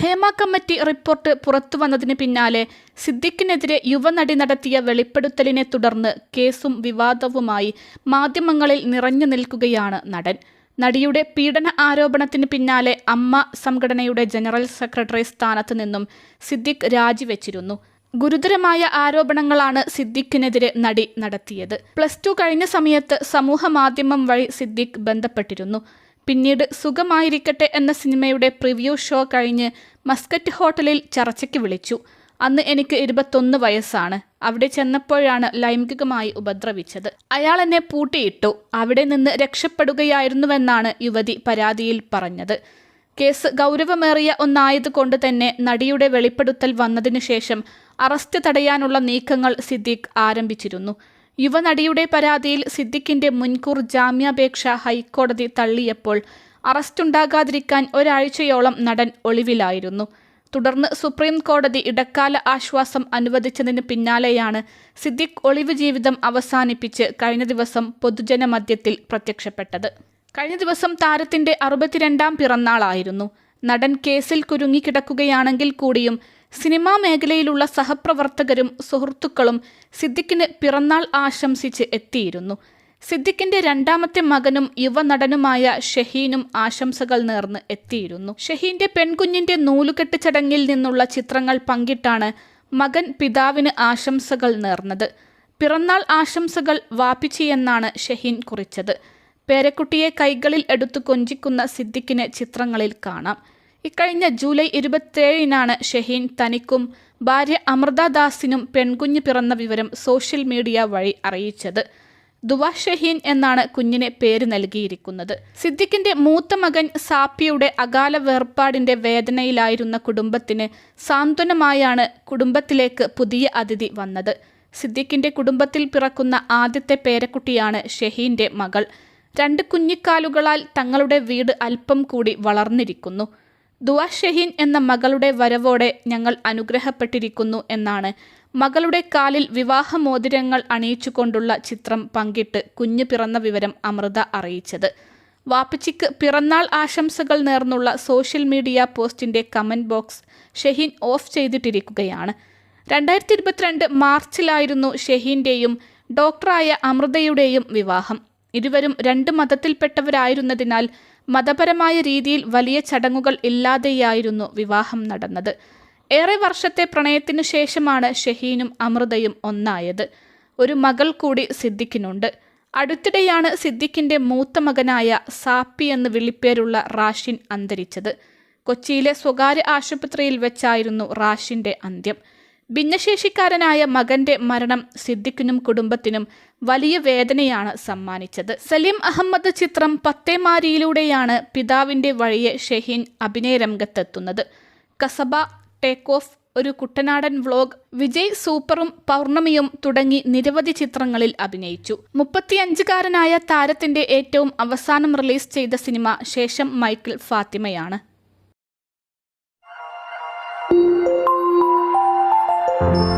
Hema committee report പുറത്തുവന്നതിന് പിന്നാലെ സിദ്ദിഖിനെതിരെ യുവനടി നടത്തിയ വെളിപ്പെടുത്തലിനെ തുടർന്ന് കേസും വിവാദവുമായി മാധ്യമങ്ങളിൽ നിറഞ്ഞു നിൽക്കുകയാണ് നടൻ. നടിയുടെ പീഡന ആരോപണത്തിന് പിന്നാലെ അമ്മ സംഘടനയുടെ ജനറൽ സെക്രട്ടറി സ്ഥാനത്ത് നിന്നും സിദ്ദിഖ് രാജിവെച്ചിരുന്നു. ഗുരുതരമായ ആരോപണങ്ങളാണ് സിദ്ദിഖിനെതിരെ നടി നടത്തിയത്. പ്ലസ് ടു കഴിഞ്ഞ സമയത്ത് സമൂഹ മാധ്യമം വഴി സിദ്ദിഖ് ബന്ധപ്പെട്ടിരുന്നു. പിന്നീട് സുഖമായിരിക്കട്ടെ എന്ന സിനിമയുടെ പ്രിവ്യൂ ഷോ കഴിഞ്ഞ് മസ്കറ്റ് ഹോട്ടലിൽ ചർച്ചയ്ക്ക് വിളിച്ചു. അന്ന് എനിക്ക് ഇരുപത്തൊന്ന് വയസ്സാണ്. അവിടെ ചെന്നപ്പോഴാണ് ലൈംഗികമായി ഉപദ്രവിച്ചത്. അയാൾ എന്നെ പൂട്ടിയിട്ടു. അവിടെ നിന്ന് രക്ഷപ്പെടുകയായിരുന്നുവെന്നാണ് യുവതി പരാതിയിൽ പറഞ്ഞത്. കേസ് ഗൗരവമേറിയ ഒന്നായതുകൊണ്ട് തന്നെ നടിയുടെ വെളിപ്പെടുത്തൽ വന്നതിനു ശേഷം അറസ്റ്റ് തടയാനുള്ള നീക്കങ്ങൾ സിദ്ദീഖ് ആരംഭിച്ചിരുന്നു. യുവനടിയുടെ പരാതിയിൽ സിദ്ദിഖിന്റെ മുൻകൂർ ജാമ്യാപേക്ഷ ഹൈക്കോടതി തള്ളിയപ്പോൾ അറസ്റ്റുണ്ടാകാതിരിക്കാൻ ഒരാഴ്ചയോളം നടൻ ഒളിവിലായിരുന്നു. തുടർന്ന് സുപ്രീം കോടതി ഇടക്കാല ആശ്വാസം അനുവദിച്ചതിന് പിന്നാലെയാണ് സിദ്ദിഖ് ഒളിവ് ജീവിതം അവസാനിപ്പിച്ച് കഴിഞ്ഞ ദിവസം പൊതുജനമധ്യത്തിൽ പ്രത്യക്ഷപ്പെട്ടത്. കഴിഞ്ഞ ദിവസം താരത്തിന്റെ അറുപത്തിരണ്ടാം പിറന്നാളായിരുന്നു. നടൻ കേസിൽ കുരുങ്ങിക്കിടക്കുകയാണെങ്കിൽ കൂടിയും സിനിമാ മേഖലയിലുള്ള സഹപ്രവർത്തകരും സുഹൃത്തുക്കളും സിദ്ദിഖിന് പിറന്നാൾ ആശംസിച്ച് എത്തിയിരുന്നു. സിദ്ദിഖിന്റെ രണ്ടാമത്തെ മകനും യുവനടനുമായ ഷഹീനും ആശംസകൾ നേർന്ന് എത്തിയിരുന്നു. ഷഹീന്റെ പെൺകുഞ്ഞിന്റെ നൂലുകെട്ട് ചടങ്ങിൽ നിന്നുള്ള ചിത്രങ്ങൾ പങ്കിട്ടാണ് മകൻ പിതാവിന് ആശംസകൾ നേർന്നത്. പിറന്നാൾ ആശംസകൾ വാപ്പിച്ചിയെന്നാണ് ഷഹീൻ കുറിച്ചത്. പേരക്കുട്ടിയെ കൈകളിൽ എടുത്തു കൊഞ്ചിക്കുന്ന സിദ്ദിഖിനെ ചിത്രങ്ങളിൽ കാണാം. ഇക്കഴിഞ്ഞ ജൂലൈ ഇരുപത്തിയേഴിനാണ് ഷഹീൻ തനിക്കും ഭാര്യ അമൃതദാസിനും പെൺകുഞ്ഞ് പിറന്ന വിവരം സോഷ്യൽ മീഡിയ വഴി അറിയിച്ചത്. ദുവാ ഷഹീൻ എന്നാണ് കുഞ്ഞിനെ പേര് നൽകിയിരിക്കുന്നത്. സിദ്ദിഖിന്റെ മൂത്ത മകൻ സാപ്പിയുടെ അകാല വേർപാടിന്റെ വേദനയിലായിരുന്ന കുടുംബത്തിന് സാന്ത്വനമായാണ് കുടുംബത്തിലേക്ക് പുതിയ അതിഥി വന്നത്. സിദ്ദിഖിന്റെ കുടുംബത്തിൽ പിറക്കുന്ന ആദ്യത്തെ പേരക്കുട്ടിയാണ് ഷഹീന്റെ മകൾ. രണ്ട് കുഞ്ഞിക്കാലുകളാൽ തങ്ങളുടെ വീട് അല്പം കൂടി വളർന്നിരിക്കുന്നു. ദുവാ ഷഹീൻ എന്ന മകളുടെ വരവോടെ ഞങ്ങൾ അനുഗ്രഹപ്പെട്ടിരിക്കുന്നു എന്നാണ് മകളുടെ കാലിൽ വിവാഹമോതിരങ്ങൾ അണിയിച്ചുകൊണ്ടുള്ള ചിത്രം പങ്കിട്ട് കുഞ്ഞു പിറന്ന വിവരം അമൃത അറിയിച്ചത്. വാപ്പച്ചിക്ക് പിറന്നാൾ ആശംസകൾ നേർന്നുള്ള സോഷ്യൽ മീഡിയ പോസ്റ്റിന്റെ കമന്റ് ബോക്സ് ഷഹീൻ ഓഫ് ചെയ്തിട്ടിരിക്കുകയാണ്. രണ്ടായിരത്തി ഇരുപത്തിരണ്ട് മാർച്ചിലായിരുന്നു ഷഹീന്റെയും ഡോക്ടറായ അമൃതയുടെയും വിവാഹം. ഇരുവരും രണ്ട് മതത്തിൽപ്പെട്ടവരായിരുന്നതിനാൽ മതപരമായ രീതിയിൽ വലിയ ചടങ്ങുകൾ ഇല്ലാതെയായിരുന്നു വിവാഹം നടന്നത്. ഏറെ വർഷത്തെ പ്രണയത്തിനു ശേഷമാണ് ഷഹീനും അമൃതയും ഒന്നായത്. ഒരു മകൾ കൂടി സിദ്ദിഖിനുണ്ട്. അടുത്തിടെയാണ് സിദ്ദിഖിന്റെ മൂത്ത മകനായ സാപ്പി എന്ന് വിളിപ്പേരുള്ള റാഷിൻ അന്തരിച്ചത്. കൊച്ചിയിലെ സ്വകാര്യ ആശുപത്രിയിൽ വെച്ചായിരുന്നു റാഷിന്റെ അന്ത്യം. ഭിന്നശേഷിക്കാരനായ മകന്റെ മരണം സിദ്ദിഖിനും കുടുംബത്തിനും വലിയ വേദനയാണ് സമ്മാനിച്ചത്. സലീം അഹമ്മദ് ചിത്രം പത്തേമാരിയിലൂടെയാണ് പിതാവിന്റെ വഴിയെ ഷഹീൻ അഭിനയ രംഗത്തെത്തുന്നത്. Kasaba take off Oru Kuttanadan vlog Vijay സൂപ്പറും പൗർണമിയും തുടങ്ങി നിരവധി ചിത്രങ്ങളിൽ അഭിനയിച്ചു. മുപ്പത്തിയഞ്ചുകാരനായ താരത്തിന്റെ ഏറ്റവും അവസാനം റിലീസ് ചെയ്ത സിനിമ ശേഷം മൈക്കിൾ ഫാത്തിമയാണ്. Thank you.